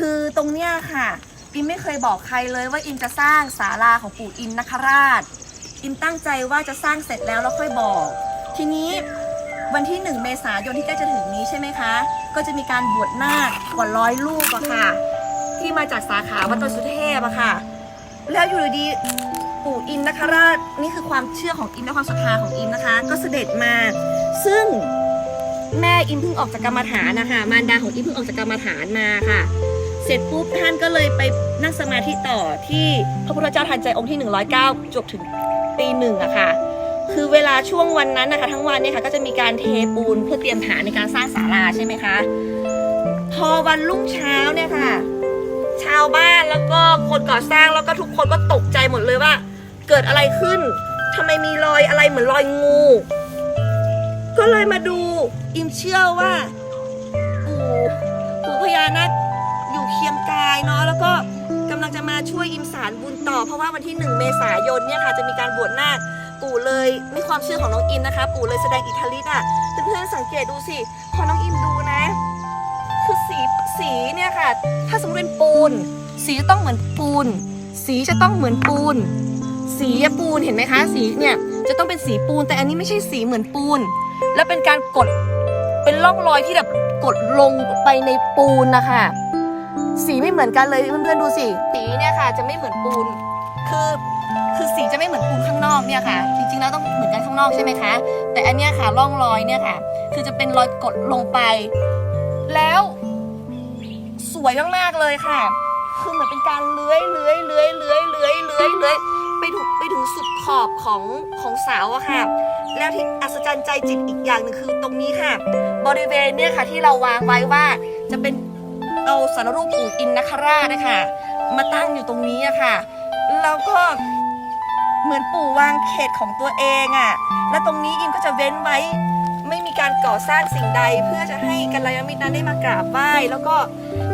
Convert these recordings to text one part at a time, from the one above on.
คือตรงเนี้ยค่ะ อิมไม่เคยบอกใครเลยว่าอิมจะสร้างศาลาของปู่อินนคราช อิมตั้งใจว่าจะสร้างเสร็จแล้วแล้วค่อยบอก ทีนี้วันที่ 1 เมษายนที่ใกล้จะถึงนี้ใช่ไหมคะ ก็จะมีการบวชนาคกว่าร้อยลูกอะค่ะ ที่มาจากสาขาวัดตนสุเทพอะค่ะ แล้วอยู่ดีปู่อินนคราชนี่คือความเชื่อของอิมและความศรัทธาของอิมนะคะ ก็เสด็จมา ซึ่งแม่อิมเพิ่งออกจากกรรมฐานนะคะมารดาของอิมเพิ่งออกจากกรรมฐานมาค่ะ เสร็จปุ๊บท่านก็เลยไปนั่งสมาธิต่อที่พระพุทธเจ้าทันใจองค์ที่ 109 จบถึงตีหนึ่งอะค่ะ คือเวลาช่วงวันนั้นนะคะ ทั้งวันเนี่ยค่ะก็จะมีการเทปูนเพื่อเตรียมฐานในการสร้างศาลาใช่ไหมคะ พอวันรุ่งเช้าเนี่ยค่ะ ชาวบ้านแล้วก็คนก่อสร้างแล้วก็ทุกคนก็ตกใจหมดเลยว่า เกิดอะไรขึ้นทำไมมีรอยอะไรเหมือนรอยงู ก็เลยมาดูอิมเชื่อว่าปู่ปู่พญานาค อยู่เคียงกายเนาะแล้วก็กำลังจะมาช่วยอิมสารบุญต่อ เพราะว่าวันที่ 1 เมษายนเนี่ยค่ะจะมีการบวชนาคปู่เลยไม่ความเชื่อของน้องอิมนะคะ ปู่เลยแสดงอิทธิฤทธิ์อะเพื่อนๆสังเกตดูสิพอน้องอิมดูนะ คือสีสีเนี่ยค่ะ ถ้าสมมติเป็นปูน สีจะต้องเหมือนปูน สีจะต้องเหมือนปูน สีปูนเห็นไหมคะ สีเนี่ยจะต้องเป็นสีปูนแต่อันนี้ไม่ใช่สีเหมือนปูน แล้วเป็นการกดเป็นร่องรอยที่แบบกดลงไปในปูนนะคะ สีไม่เหมือนกันเลยเพื่อนๆดูสิสีเนี่ยค่ะ จะไม่เหมือนปูน คือคือสีจะไม่เหมือนปูนข้างนอกเนี่ยค่ะ จริงๆแล้วต้องเหมือนกันข้างนอกใช่ไหมคะ แต่อันเนี้ยค่ะร่องรอยเนี่ยค่ะ คือจะเป็นรอยกดลงไป แล้ว สวยมากๆเลยค่ะ คือเหมือนเป็นการเลื้อยเลื้อยเลื้อยเลื้อยเลื้อยเลื้อยเลื้อยไปถึงไปถึงสุดขอบของของเสาอะค่ะ แล้วที่อัศจรรย์ใจจิตอีกอย่างหนึ่งคือตรงนี้ค่ะ บริเวณเนี่ยค่ะที่เราวางไว้ว่าจะเป็น เอาสารรูปปู่อินนคราชนะคะมาตั้งอยู่ตรงนี้อะค่ะ แล้วก็เหมือนปู่วางเขตของตัวเองอะแล้วตรงนี้อิมก็จะเว้นไว้ไม่มีการก่อสร้างสิ่งใดเพื่อจะให้กัลยาณมิตรนั้นได้มากราบไหว้แล้วก็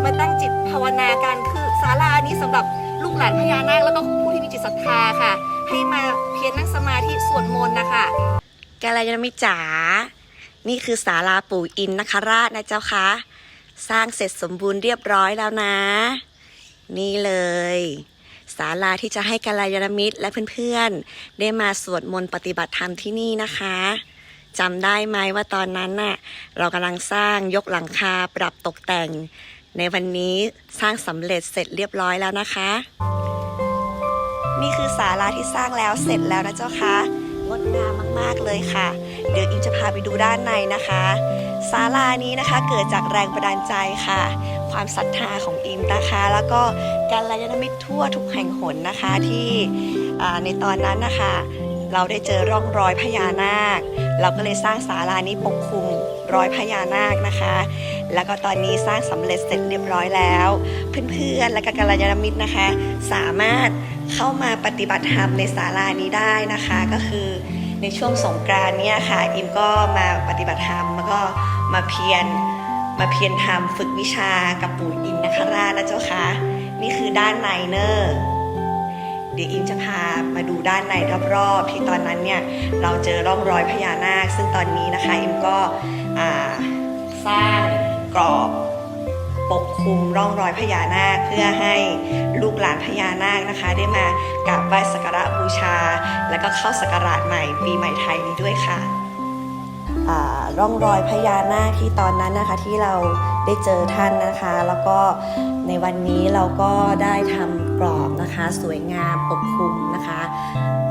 มาตั้งจิตภาวนากันคือศาลานี้สำหรับลูกหลานพญานาคแล้วก็ผู้ที่มีจิตศรัทธาค่ะ ให้มาเพียรนั่งสมาธิสวดมนต์นะคะกัลยาณมิตรจ๋านี่คือศาลาปู่อินนคราชนะเจ้าคะ สร้างเสร็จสมบูรณ์เรียบร้อยแล้วนะ นี่เลยศาลาที่จะให้กัลยาณมิตรและเพื่อนๆ ได้มาสวดมนต์ปฏิบัติธรรมที่นี่นะคะจำได้ไหมว่าตอนนั้นน่ะเรากำลังสร้างยกหลังคาปรับตกแต่ง ในวันนี้สร้างสำเร็จเสร็จเรียบร้อยแล้วนะคะ นี่คือศาลาที่สร้างแล้วเสร็จแล้วนะเจ้าคะงดงามมากๆเลยค่ะ เดี๋ยวอิมจะพาไปดูด้านในนะคะ ศาลานี้นะคะเกิดจากแรงบันดาลใจค่ะ ความศรัทธาของอิมนะคะ แล้วก็การลยาณมิตรทั่วทุกแห่งหนนะคะที่ในตอนนั้นนะคะ เราได้เจอร่องรอยพญานาค เราก็เลยสร้างศาลานี้ปกคลุมรอยพญานาคนะคะ แล้วก็ตอนนี้สร้างสำเร็จเสร็จเรียบร้อยแล้ว เพื่อนๆ และก็กัลยาณมิตรนะคะ สามารถเข้ามาปฏิบัติธรรมในศาลานี้ได้นะคะก็คือ ในช่วงสงกรานเนี่ยค่ะ อิมก็มาปฏิบัติธรรมแล้วก็มาเพียรมาเพียรทำฝึกวิชากับปู่อินนะคะราชนะเจ้าคะนี่คือด้านในเนอร์เดี๋ยวอิมจะพามาดูด้านในรอบๆที่ตอนนั้นเนี่ยเราเจอร่องรอยพญานาค ซึ่งตอนนี้นะคะอิมก็สร้างกรอบ ปกคลุมร่องรอยพญานาค เพื่อให้ลูกหลานพญานาคนะคะ ได้มากราบไหว้สักการะบูชา แล้วก็เข้าสักการะใหม่ปีใหม่ไทยนี้ด้วยค่ะร่องรอยพญานาคที่ตอนนั้นนะคะที่เราได้เจอท่านนะคะ แล้วก็ในวันนี้เราก็ได้ทำกรอบนะคะ สวยงามปกคลุมนะคะ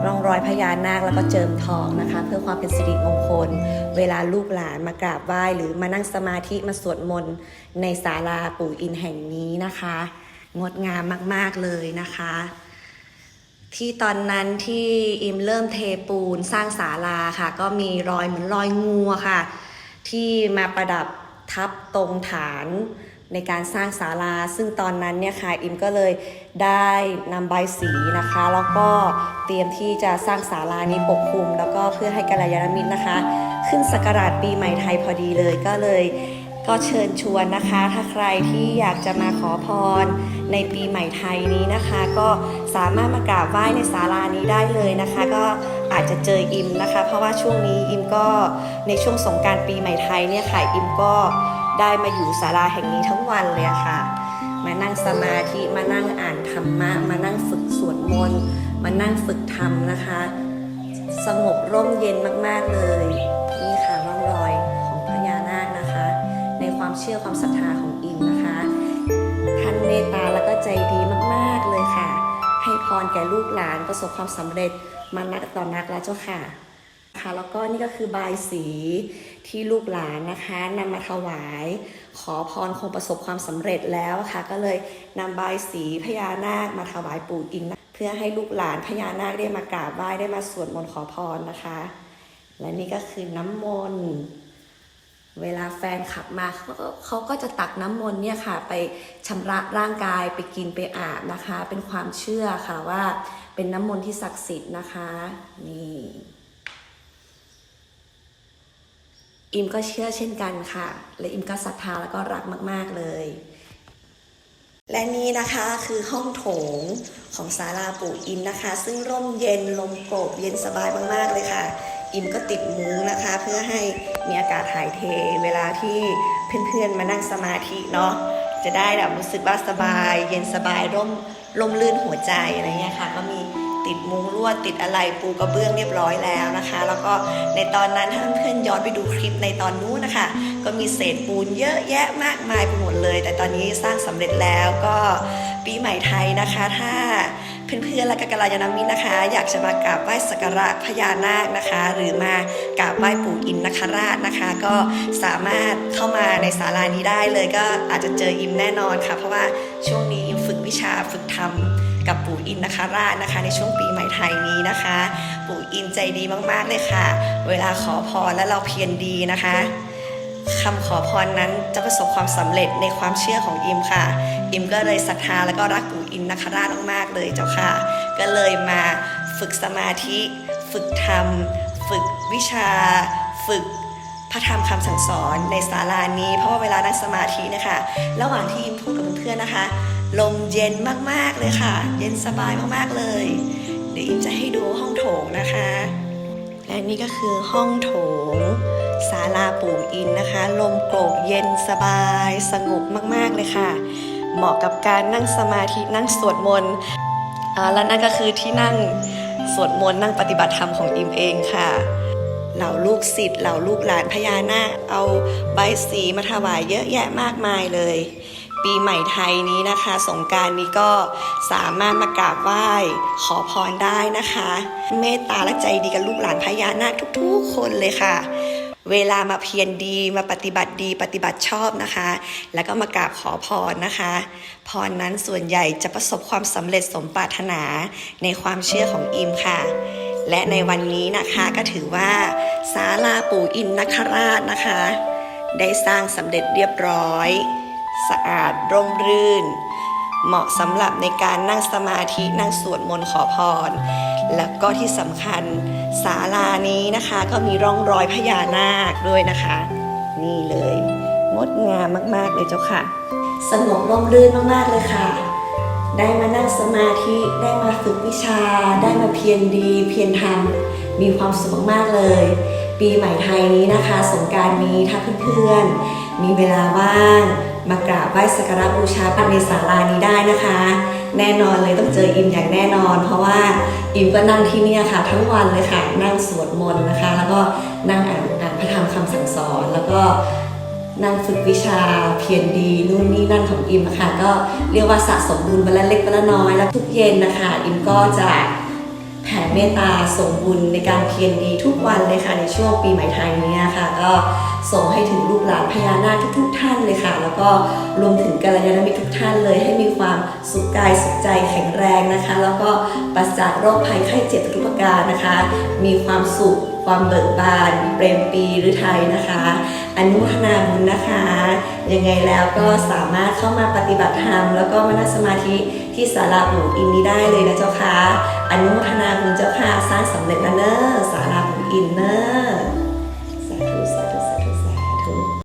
ร่องรอยพญานาคแล้วก็เจิมทองนะคะ เพื่อความเป็นสิริมงคล เวลาลูกหลานมากราบไหว้หรือมานั่งสมาธิมาสวดมนต์ในศาลาปู่อินแห่งนี้นะคะ งดงามมากๆเลยนะคะ ที่ตอนนั้นที่อิมเริ่มเทปูนสร้างศาลาค่ะ ก็มีรอยเหมือนรอยงูค่ะ ที่มาประดับทับตรงฐาน ในการสร้างศาลา ซึ่งตอนนั้นเนี่ยค่ะอิมก็เลยได้นำใบสีนะคะ แล้วก็เตรียมที่จะสร้างศาลานี้ปกคลุม แล้วก็เพื่อให้กัลยาณมิตรนะคะ ขึ้นสักการะปีใหม่ไทยพอดีเลยก็เลยก็เชิญชวนนะคะ ถ้าใครที่อยากจะมาขอพรในปีใหม่ไทยนี้นะคะ ก็สามารถมากราบไหว้ในศาลานี้ได้เลยนะคะ ก็อาจจะเจออิมนะคะ เพราะว่าช่วงนี้อิมก็ในช่วงสงการปีใหม่ไทยเนี่ยค่ะอิมก็ ได้มาอยู่ศาลาแห่งนี้ทั้งวันเลยค่ะ มานั่งสมาธิ มานั่งอ่านธรรมะ มานั่งฝึกสวดมนต์ มานั่งฝึกธรรมนะคะ สงบร่มเย็นมากๆเลย นี่ค่ะร่องรอยของพญานาคนะคะ ในความเชื่อความศรัทธาของอิมนะคะ ท่านเมตตาแล้วก็ใจดีมากๆเลยค่ะ ให้พรแก่ลูกหลานประสบความสำเร็จมานักต่อนนักแล้วเจ้าค่ะค่ะ แล้วก็นี่ก็คือบายสี ที่ลูกหลานนะคะนำมาถวาย ขอพรคงประสบความสำเร็จแล้วค่ะ ก็เลยนำใบสีพญานาคมาถวายปู่อินเพื่อให้ลูกหลานพญานาคได้มากราบไหว้ได้มาสวดมนต์ขอพรนะคะ และนี่ก็คือน้ำมนต์เวลาแฟนขับมาเขาก็เขาก็จะตักน้ำมนต์เนี่ยค่ะ ไปชำระร่างกายไปกินไปอาบนะคะ เป็นความเชื่อค่ะว่าเป็นน้ำมนต์ที่ศักดิ์สิทธิ์นะคะ นี่ อิมก็เชื่อเช่นกันค่ะ และอิมก็ศรัทธาแล้วก็รักมาก ๆ เลย และนี่นะคะคือห้องโถงของศาลาปู่อินนะคะ ซึ่งร่มเย็นลมโกรกเย็นสบายมากๆเลยค่ะ อิมก็ติดมุ้งนะคะ เพื่อให้มีอากาศถ่ายเท เวลาที่เพื่อนๆมานั่งสมาธิเนาะจะได้แบบรู้สึกว่าสบาย เย็นสบายร่มร่มลื่นหัวใจอะไรเงี้ยค่ะ ก็มี ติดมุ้งลวดติดอะไรปูกระเบื้องเรียบร้อยแล้วนะคะ แล้วก็ในตอนนั้นถ้าเพื่อนๆย้อนไปดูคลิปในตอนนู้นนะคะ ก็มีเศษปูนเยอะแยะมากมายไปหมดเลย แต่ตอนนี้สร้างสำเร็จแล้วก็ปีใหม่ไทยนะคะ ถ้าเพื่อนๆและกัลยาณมิตรนะคะ อยากจะมากราบไหว้สักการะพญานาคนะคะ หรือมากราบไหว้ปู่อินนคราชนะคะ ก็สามารถเข้ามาในศาลานี้ได้เลยก็อาจจะเจออิมแน่นอนค่ะ เพราะว่าช่วงนี้อิมฝึกวิชาฝึกธรรม กับปู่อินนคราชนะคะ ในช่วงปีใหม่ไทยนี้นะคะ ปู่อินใจดีมากๆเลยค่ะ เวลาขอพรและเราเพียรดีนะคะคำขอพรนั้นจะประสบความสำเร็จในความเชื่อของอิมค่ะ อิมก็เลยศรัทธาแล้วก็รักปู่อินนคราชมากๆเลยเจ้าค่ะ ก็เลยมาฝึกสมาธิ ฝึกธรรม ฝึกวิชา ฝึกพระธรรมคำสั่งสอนในศาลานี้ เพราะว่าเวลานั่งสมาธินะคะ ระหว่างที่อิมพูดกับเพื่อนๆนะคะ ลมเย็นมากๆเลยค่ะ เย็นสบายมากๆเลย เดี๋ยวอิมจะให้ดูห้องโถงนะคะ และนี่ก็คือห้องโถงศาลาปู่อินนะคะ ลมโกรกเย็นสบายสงบมากๆเลยค่ะ เหมาะกับการนั่งสมาธินั่งสวดมนต์และนั่นก็คือที่นั่งสวดมนต์นั่งปฏิบัติธรรมของอิมเองค่ะเหล่าลูกศิษย์เหล่าลูกหลานพญานาคเอาใบสีมาถวายเยอะแยะมากมายเลย ปีใหม่ไทยนี้นะคะ สงการนี้ก็สามารถมากราบไหว้ขอพรได้นะคะ เมตตาและใจดีกับลูกหลานพญานาคทุกๆคนเลยค่ะ เวลามาเพียรดีมาปฏิบัติดีปฏิบัติชอบนะคะ แล้วก็มากราบขอพรนะคะ พรนั้นส่วนใหญ่จะประสบความสำเร็จสมปรารถนาในความเชื่อของอิมค่ะและในวันนี้นะคะก็ถือว่าศาลาปู่อินนคราชนะคะ ได้สร้างสำเร็จเรียบร้อย สะอาดร่มรื่น เหมาะสำหรับในการนั่งสมาธินั่งสวดมนต์ขอพร แล้วก็ที่สำคัญศาลานี้นะคะ ก็มีร่องรอยพญานาคด้วยนะคะ นี่เลย งดงามมากๆเลยเจ้าค่ะ สงบร่มรื่นมากๆเลยค่ะได้มานั่งสมาธิได้มาฝึกวิชา ได้มาเพียรดี เพียรทำมีความสุขมากๆเลย ปีใหม่ไทยนี้นะคะ สงการนี้ถ้าเพื่อนๆมีเวลาว่าง มากราบไหว้สักการะบูชาปันในศาลานี้ได้นะคะ แน่นอนเลยต้องเจออิมอย่างแน่นอน เพราะว่าอิมก็นั่งที่นี่ค่ะ ทั้งวันเลยค่ะ นั่งสวดมนต์นะคะ แล้วก็นั่งอ่านอ่านพระธรรมคำสั่งสอน แล้วก็นั่งฝึกวิชาเพียรดีนู่นนี่นั่นของอิมอะค่ะก็เรียกว่าสะสมบุญวันละเล็กวันละน้อยแล้วทุกเย็นนะคะ อิมก็จะแผ่เมตตาส่งบุญในการเพียรดีทุกวันเลยค่ะในช่วงปีใหม่ไทยนี้ค่ะก็ ส่งให้ถึงลูกหลานพญานาคทุกๆท่านเลยค่ะ แล้วก็รวมถึงกัลยาณมิตรทุกท่านเลย ให้มีความสุขกายสุขใจแข็งแรงนะคะ แล้วก็ปราศจากโรคภัยไข้เจ็บทุกประการนะคะ มีความสุขความเบิกบานเปรมปีหรือไทยนะคะ อนุทนาบุญนะคะ ยังไงแล้วก็สามารถเข้ามาปฏิบัติธรรม แล้วก็มานั่งสมาธิที่ศาลาปู่อินนี้ได้เลยนะเจ้าค่ะอนุทนาบุญเจ้าค่ะสร้างสำเร็จนะเนอะศาลาปู่อินเนอะ